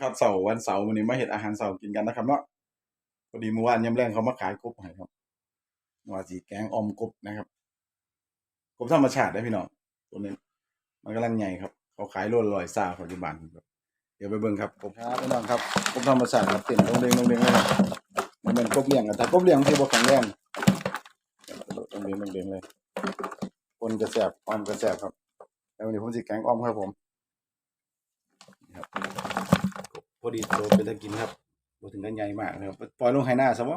ครับเสาร์วันเสาร์วันนี้มาเห็ดอาหารเสาร์กินกันนะครับเนาะพอดีเมื่อวานยำแรงเขามาขายกบให้ครับว่าสีแกงออมกบนะครับกบธรรมชาติได้พี่น้องตัวนี้มันกำลังใหญ่ครับ เขาขายโลละร้อยซาปัจจุบันครับเดี๋ยวไปเบิ่งครับกบครับพี่น้องครับกบธรรมชาติครับเต้นลงเด้งลงเด้งเลยครับมันเป็นกบเลี้ยงกันแต่กบเลี้ยงที่บ่แข็งแรงลงเด้งลงเด้งเลยคนกระแสบออมกระแสบครับแล้ววันนี้ผมสิแกงออมครับผมครับ พอดีโตเป็นตะกินครับบ่ถึงกันใหญ่มากนะครับปล่อยลงไหหน้าซะบ่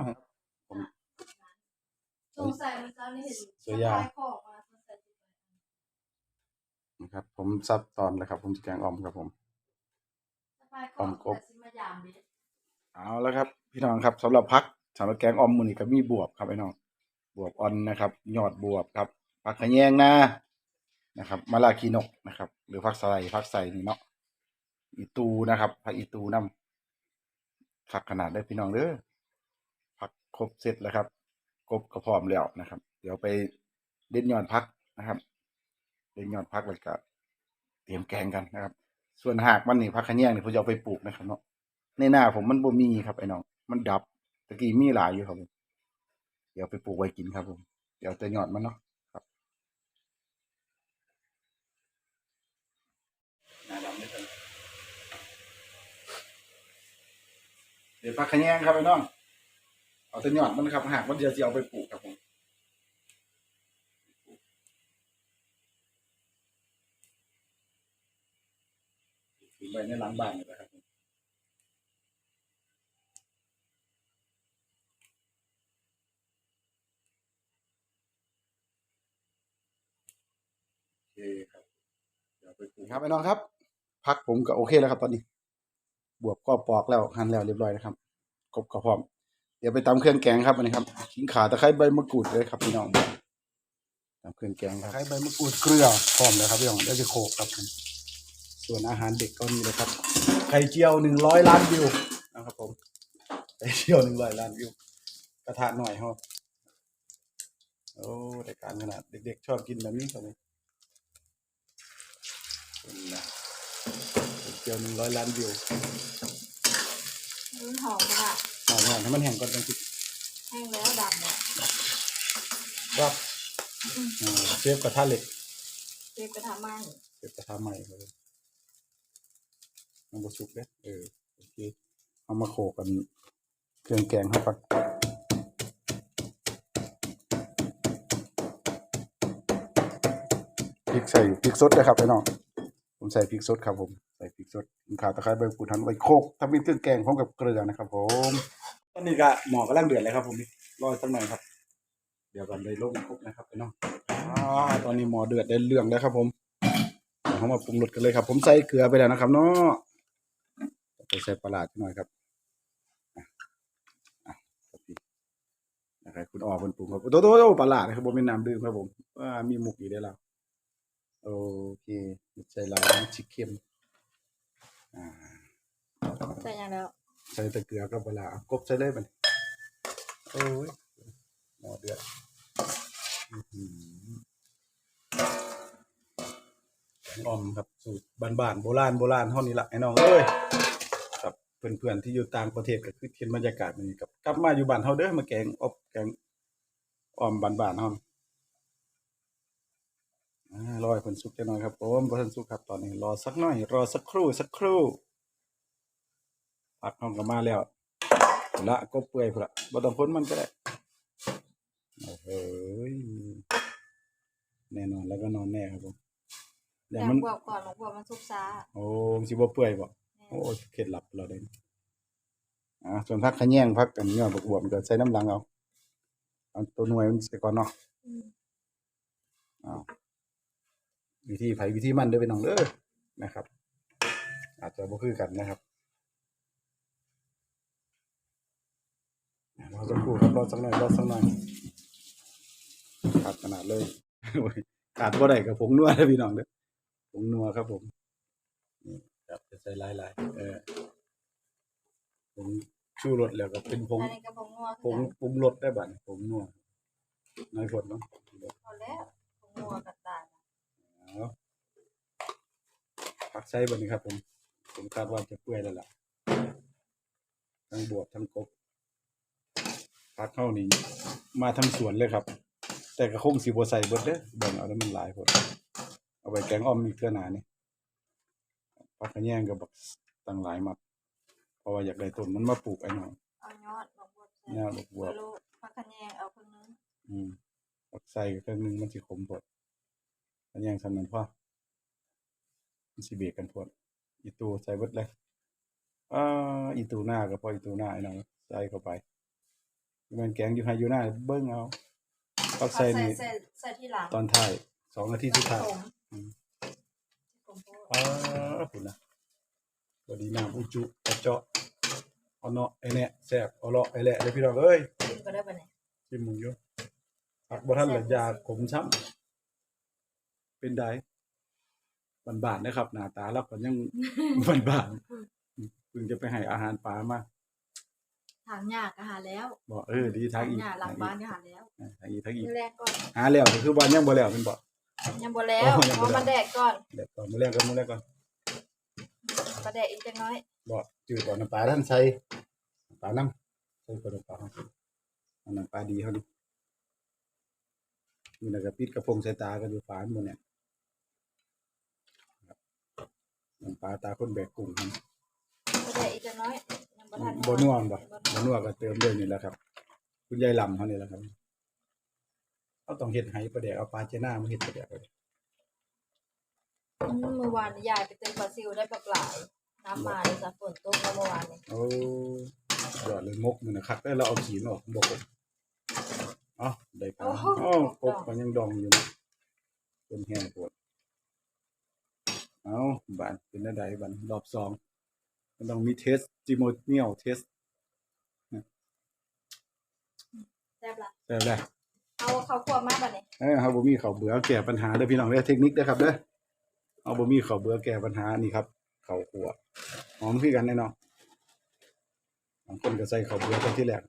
สงสัยมันจะเห็นเสือยาสะพของมาสงสัยจะเป็นนะครับ ผมซับตอนแล้วครับ ผมจะแกงออมครับผมสะพายของออมกบแต่สิมายามเด็ดเอาแล้วครับ พี่น้องครับสำหรับพักสำหรับแกงออมมื้อนี้ก็มีบวบครับพี่น้องบวบอ่อนนะครับ ยอดบวบครับผักขะแยงนานะครับมะลาคีนกนะครับ หรือผักสะไลผักใส่นี่เนาะ อีตูนะครับผักอีตูน้ำผักขนาดได้พี่น้องเด้อผักครบเสร็จแล้วครับกบก็พร้อมแล้วนะครับ เดี๋ยวไปเด็ดยอดพักนะครับ เด็ดยอดพักแล้วก็เตรียมแกงกันนะครับ ส่วนหากมันนี่พักขะแยงนี่ผมจะเอาไปปลูกนะครับเนาะในหน้าผมมันบ่มีครับไอ้น้องมันดับตะกี้มีหลายอยู่ครับผมเดี๋ยวไปปลูกไว้กินครับผมเดี๋ยวจะหยอดมันเนาะครับหน้าดำไม่ทัน เดี๋ยวพักขยงครับไอ้น้อง เอาแต่หยอดมันครับหากมันเดี๋ยวจะเอาไปปลูกครับผมไว้ในหลังบ้านนี่แหละครับผมโอเคครับ เดี๋ยวไปปรุงครับไอ้น้องครับ พักผมก็โอเคแล้วครับตอนนี้ บวบก็ปอกแล้วหั่นแล้วเรียบร้อยนะครับกบก็พร้อม เดี๋ยวไปตำเครื่องแกงครับอันนี้ครับขิงข่าตะไคร้ใบมะกรูดเลยครับพี่น้องตำเครื่องแกงครับตะไคร้ใบมะกรูดเกลือพร้อมเลยครับพี่น้องเดี๋ยวจะโขลกครับส่วนอาหารเด็กก็มีเลยครับไข่เจียวหนึ่งร้อยล้านวิวนะครับผมไข่เจียวหนึ่งร้อยล้านวิวกระทะหน่อยครับโอ้ได้การขนาดเด็กๆชอบกินแบบนี้ครับผมเป็นนะ เจียวหนึ่งร้อยล้านวิวมันหอมมากหอมหอมให้มันแห้งก่อนจังสิแห้งแล้วดำเนี่ยรับอ่าเชฟกระทะเหล็กเรียกไปทำไมเชฟกระทะใหม่เลยมันบสุกเลยเออโอเคเอามาโขลกกันเครื่องแกงเข้าไปพริกใส่พริกสดเลยครับพี่น้องผมใส่พริกสดครับผมใส่พริกสด ข่าตะไคร้ใบมะกรูดหั่นไว้โขลกทำเป็นเครื่องแกงพร้อมกับเกลือนะครับ ผมตอนนี้ก็หมอกำลังเดือดเลยครับผมรอสักหน่อยครับ เดี๋ยวกันเลยลงครบนะครับพี่น้องอตอนนี้หมอเดือดได้เรื่องแล้วครับผมเดี๋ยวเรามาปรุงรสกันเลยครับ ผมใส่เกลือไปแล้วนะครับเนาะไปใส่ปลาดหน่อยครับนะครับคุณออกเป็นปรุงครับโตโตโตปลาดนะครับผมเป็นน้ำดื่มครับผมว่ามีหมุกอยู่ได้แล้วโอเคใส่ลายชิคเค็ม อ่าใส่ยังแล้ว ใส่แต่เกลือกับปลาร้าเอากบใส่เลยมันโอ้ยหมอเดือดอื้อหือออมครับสูตรบ้านๆโบราณโบราณเท่านี้ละไอ้น้องเอ้ยครับเพื่อนๆที่อยู่ต่างประเทศก็คือเห็นบรรยากาศแบบนี้กับกลับมาอยู่บ้านเฮาเด้อมาแกงอบแกงออมบ้านๆเฮาอ่า รอให้เพิ่นสุกจักหน่อยครับผมบ่ทันสุกครับตอนนี้รอสักหน่อย รอสักครู่สักครู่ผักห้องก็มาแล้วละก็เปื่อยพุ่นละบ่ต้องพ้นมันก็ได้โอ้โหยแน่นอนแล้วก็นอนแน่ครับผมอแต่ยากมันบวกก่อนหลวงบวกมันซุกซ่าโอ้มันสิบ่เปื่อยบ่แน่โอ้เคล็ดลับเราได้อ่าส่วนผักขะแยงผักกันยอดบวบๆมันก็ใส่น้ำหลังเอาเอาตัวหน่วยมันใส่ก่อนเนาะอืมเอาวิ ธีไผวิธีมันเด้อพี่น้องเด้อนะครับ อาจจะบ่คือกันนะครับรอสักครู่ครับรอสักหน่อยรอสักหน่อยขาดขนาดเลยโอ้ยขาดบ่ได้กับผงนัวเด้อพี่น้องเด้อผงนัวครับผมนี่ครับจะใส่หลายๆเออผงชูรสแล้วก็เป็นผงอันนี้กระพงงัวผงปรุงรสได้บัดนี้ผงนัวน้อยผลเนาะพอแล้วผงงัวกับตาลเอา ผักใส่บัดนี้ครับผม ผมคาดว่าจะเปื่อยแล้วล่ะ ทั้งบวบทั้งกบพักเข้านี่มาทั้งสวนเลยครับ แต่ก็คงสิบ่ใส่เบิดเด้อแบ่งเอาแล้วมันหลายพดเอาไปแกงอ้อมอีกเทื่อหน้านี่พักขะแยงก็บักตั้งหลายมัดเพราะว่าอยากได้ต้นมันมาปลูกไอ้น้องเอายอดดอกบัวใส่แนวดอกบัวโลพักคะแนนเอาคนนึงอืมบักใส่ก็เครื่องหนึงมันสิขมพด ขะแยงซำนั้นพอมันสิเบรกกันพดอีตูใส่เบิดเลยอ่าอีตูหน้าก็พออีตูหน้าไอ้น้องใส่เข้าไปมันแกงอยู่ไฮอยู่หน้าเบิ่งเอาพักใส่ใส่นี่ใส่ใส่ที่หลังตอนท้ายสองนาทีสุดท้ายผมอืมผมพูดอ่าคุณนะบอดีน้ำอุจุกระเจาะเอาเนาะไอ้เนี่ยแซ่บเอาเลาะไอ้แหละเลยพี่น้องเอ้ยกินก็ได้ปะเนี่ยชิมหมูอยู่ผักบ่ทันละยาขมช้ำ เป็นได้บานๆนะครับ หน้าตาแล้วก็ยังบานๆเพิ่งจะไปให้อาหารปลามาถางหญ้าก็หาแล้วบอกเออดีทางอีกหญ้าหลังบ้านก็หาแล้วทางอีกทางอีกมื้อแรกก่อนหาแล้วก็คือว่ายังบ่แล้วเป็นบ่ยังบ่แล้วอ๋อยังบ่เอาแล้วมาแดกก่อนเดี๋ยวก่อนมื้อแรกก็มื้อแรกก่อนมาแดกอีกจังน้อยบ่จืดบ่น้ำปลาท่านใส่น้ำปลาน้ำใส่กระดูกปลาเอาน้ำปลาดีเฮาดิมีแล้วก็ปิดกระพงใส่ตากันอยู่ฝานหมดเนี่ยครับ น้ำปลาตาคนแบกกุ้งครับมาแดกอีกจังน้อยยังบ่ทันบ่นัวบ่บ่นัวก็เติมด้วยนี่แหละครับ คุณยายลำเขานี่แหละครับเขาต้องเฮ็ดให้ประเดี๋ยวเอาปลาเจน่ามาเฮ็ดประเดี๋ยวอืมเมื่อวานยายไปเติมปลาซิวได้ปลาปลายน้ำมาเลยจ้ะฝนตกแล้วเมื่อวานนี้โอ้ยอดเลยมกมันนะครับแล้วเราเอาขีนออกบ่กบอ๋อได้ปลาอ๋อกบมันยังดองอยู่นะเป็นแห้งปวด เอาบานเป็นได้ใดบันรอบสองมันต้องมีเทสจิโมเนียลเทสแซ่บละแต่แหละเอาข้าวคั่วมาบัดนี้เออเฮาบ่มีข้าวเบื่อแก้ปัญหาเด้อพี่น้องเด้อเทคนิคเด้อครับเด้อเอาบ่มีข้าวเบื่อแก้ปัญหานี่ครับข้าวคั่วหอมคือกันแน่นอนบางคนก็ใส่ข้าวเบื่อตอนที่แรก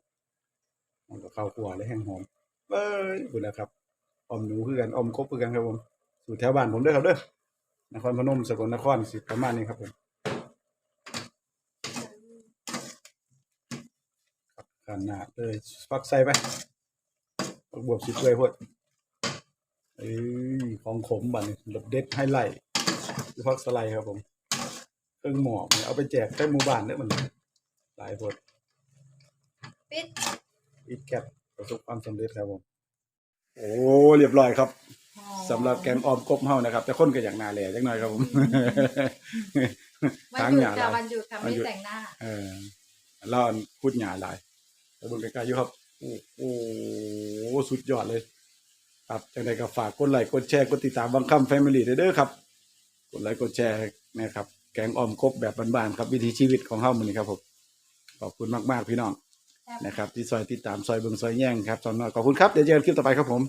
มันก็ข้าวคั่วแล้วแห้งหอมเอ้ยพุ่นแหละครับออมหนูคือกันออมกบคือกันครับผม สูตรแถวบ้านผมเด้อครับเด้อ นครพนมสกลนครสิประมาณนี้ครับผมครับขนาดเลยฟักใส่ไปฟักบวบสิเปื่อยพดเอ้ยของขมบัดนี้รสเด็ดไฮไลท์คือพักสไลด์ครับผมเครื่องหมอกเนี่ยเอาไปแจกใต้หมู่บ้านเด้อมันหลายคนปิดอีกแคปประสบความสำเร็จครับผม โอ้ เรียบร้อยครับ สำหรับแกงออมกบเฮานะครับ แต่คนก็อย่างนาแหล่จังหน่อยครับผมวันทางหหยุดยาหจ้ะลายวันหยุดค่ะวันไม่หยุดแต่งหน้า เออเราพูดหยาหลายแล้วเบิ่งใกล้ๆอยู่ครับ โอ้โหสุดยอดเลย ครับจังไดก็ฝากกดไลค์กดแชร์กดติดตามบางคำแฟมิลี่เด้อครับ กดไลค์กดแชร์นะครับ แกงออมกบแบบบ้านๆครับ วิถีชีวิตของเฮามื้อนี้ครับผมขอบคุณมากๆพี่น้องนะครับ ที่ซอยติดตามซอยเบิงซอยแย่งครับตอนน้อยขอบคุณครับเดี๋ยวเจอกันคลิปต่อไปครับผม